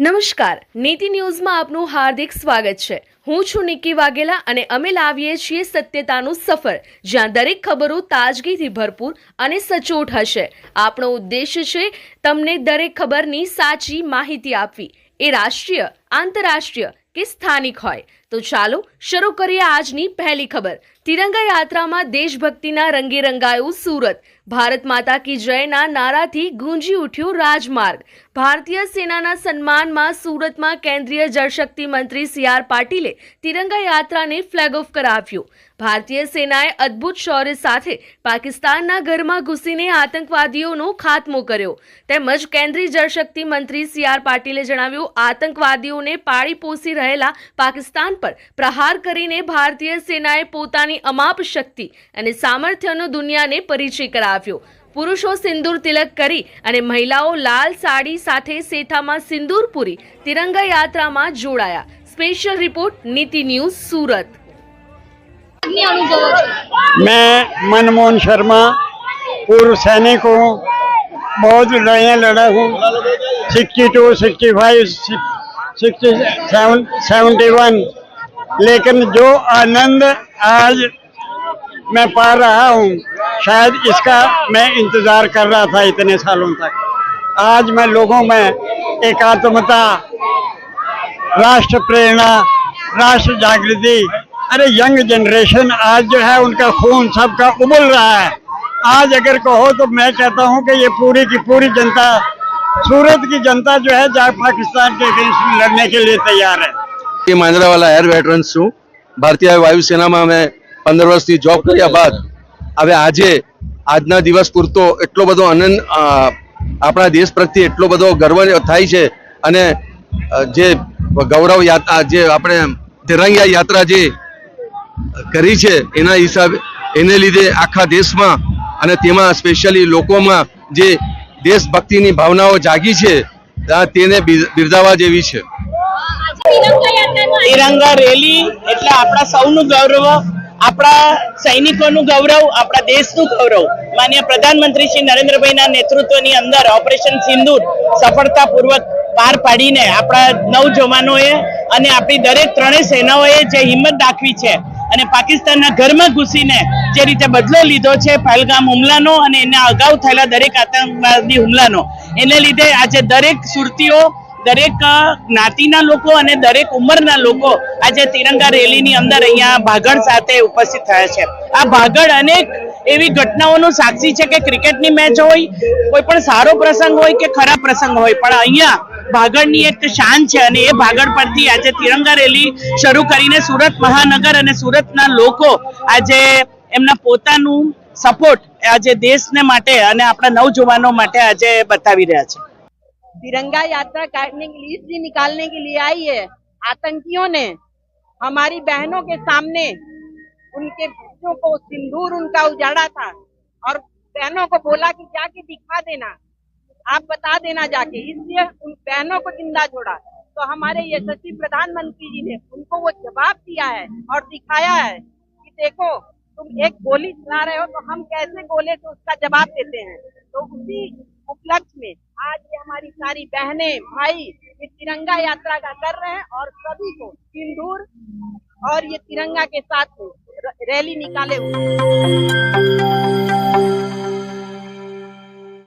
નમસ્કાર, નીતિ ન્યૂઝમાં આપનું હાર્દિક સ્વાગત છે. હું છું નિકી વાઘેલા અને અમે લાવીએ છીએ સત્યતાનું સફર, જ્યાં દરેક ખબરો તાજગીથી ભરપૂર અને સચોટ હશે. આપણો ઉદ્દેશ છે તમને દરેક ખબરની સાચી માહિતી આપવી. એ રાષ્ટ્રીય, આંતરરાષ્ટ્રીય કે સ્થાનિક હોય. તો ચાલો, શરૂ કરીએ આજની પહેલી ખબર. તિરંગા યાત્રામાં દેશભક્તિના રંગે રંગાયું સુરત. ભારત માતા કી જયના નારાથી ગુંજી ઉઠ્યો રાજમાર્ગ. ભારતીય સેનાના સન્માનમાં સુરતમાં કેન્દ્રીય જળશક્તિ મંત્રી સી આર પાટીલે તિરંગા યાત્રાને ફ્લેગ ઓફ કરાવ્યો. ભારતીય સેનાએ અદ્ભુત શૌર્ય સાથે પાકિસ્તાનના ઘરમાં ઘૂસીને આતંકવાદીઓનો ખાત્મો કર્યો. તેમજ કેન્દ્રીય જળશક્તિ મંત્રી સી આર પાટીલે જણાવ્યું, આતંકવાદીઓને પાળી પોસી રહેલા પાકિસ્તાન પર પ્રહાર કરીને ભારતીય સેનાએ પોતાની અમાપ શક્તિ અને સામર્થ્યનો દુનિયાને પરિચય કરાવ્યો પુરુષો સિંદૂર તિલક કરી અને મહિલાઓ લાલ સાડી સાથે સેથામાં સિંદૂર પૂરી તિરંગા યાત્રામાં જોડાયા special report Niti news Surat कितने अनुभव हो मैं मनमोहन शर्मा पूर्व सैनिक हूँ बहुत लड़ाइयाँ लड़ा हूँ sixty two sixty five sixty seven seventy one लेकिन जो आनंद आज मैं पा रहा हूँ। शायद इसका मैं इंतज़ार कर रहा था इतने सालों तक। आज मैं लोगों में एकात्मता, राष्ट्र प्रेरणा, राष्ट्र जागृति, अरे यंग जनरेशन आज जो है उनका खून सबका उबल रहा है। आज अगर कहो तो मैं कहता हूँ कि ये पूरी की पूरी जनता, सूरत की जनता जो है चाहे पाकिस्तान के अगेंस्ट लड़ने के लिए तैयार है। ये मांजरा वाला एयर वेटरन्स हूँ ભારતીય વાયુસેનામાં અમે પંદર વર્ષથી જોબ કર્યા બાદ હવે આજે, આજના દિવસ પૂરતો એટલો બધો આનંદ આપણા દેશ પ્રત્યે એટલો બધો ગર્વ થાય છે અને જે ગૌરવ યાત્રા, જે આપણે તિરંગા યાત્રા જે કરી છે એના હિસાબે, એને લીધે આખા દેશમાં અને તેમાં સ્પેશિયલી લોકોમાં જે દેશભક્તિની ભાવનાઓ જાગી છે તેને બિરદાવા જેવી છે. તિરંગા રેલી એટલે આપણા સૌનું ગૌરવ, આપણા સૈનિકોનું ગૌરવ, આપણા દેશનું ગૌરવ. માન્ય પ્રધાનમંત્રી શ્રી નરેન્દ્રભાઈના નેતૃત્વની અંદર ઓપરેશન સિંદૂર સફળતાપૂર્વક પાર પાડીને આપણા નવ અને આપણી દરેક ત્રણેય સેનાઓએ જે હિંમત દાખવી છે અને પાકિસ્તાનના ઘરમાં ઘૂસીને જે રીતે બદલો લીધો છે પહેલગામ હુમલાનો અને એના અગાઉ થયેલા દરેક આતંકવાદી હુમલાનો, એને લીધે આજે દરેક સુરતીઓ દરેક જ્ઞાતિના લોકો અને દરેક ઉંમરના લોકો આજે તિરંગા રેલીની અંદર અહીંયા ભાગળ સાથે ઉપસ્થિત થયા છે. આ ભાગળ અનેક એવી ઘટનાઓનું સાક્ષી છે કે ક્રિકેટની મેચ હોય, કોઈ પણ સારો પ્રસંગ હોય કે ખરાબ પ્રસંગ હોય, પણ અહીંયા ભાગળની એક શાન છે અને એ ભાગળ પરથી આજે તિરંગા રેલી શરૂ કરીને સુરત મહાનગર અને સુરતના લોકો આજે એમના પોતાનું સપોર્ટ આજે દેશને માટે અને આપણા નવજુવાનો માટે આજે બતાવી રહ્યા છે. तिरंगा यात्रा काटने के लिए, इसलिए निकालने के लिए आई है। आतंकियों ने हमारी बहनों के सामने उनके बच्चों को सिंदूर उनका उजाड़ा था और बहनों को बोला कि जाके दिखा देना, आप बता देना जाके। इसलिए उन बहनों को ज़िंदा छोड़ा तो हमारे यशस्वी प्रधानमंत्री जी ने उनको वो जवाब दिया है और दिखाया है कि देखो, तुम एक गोली चला रहे हो तो हम कैसे गोले से उसका जवाब देते हैं? तो उसी उपलक्ष्य में आज हमारी सारी बहनें, भाई ये तिरंगा यात्रा का कर रहे हैं और सभी को सिंदूर और ये तिरंगा के साथ रैली निकाले हुए।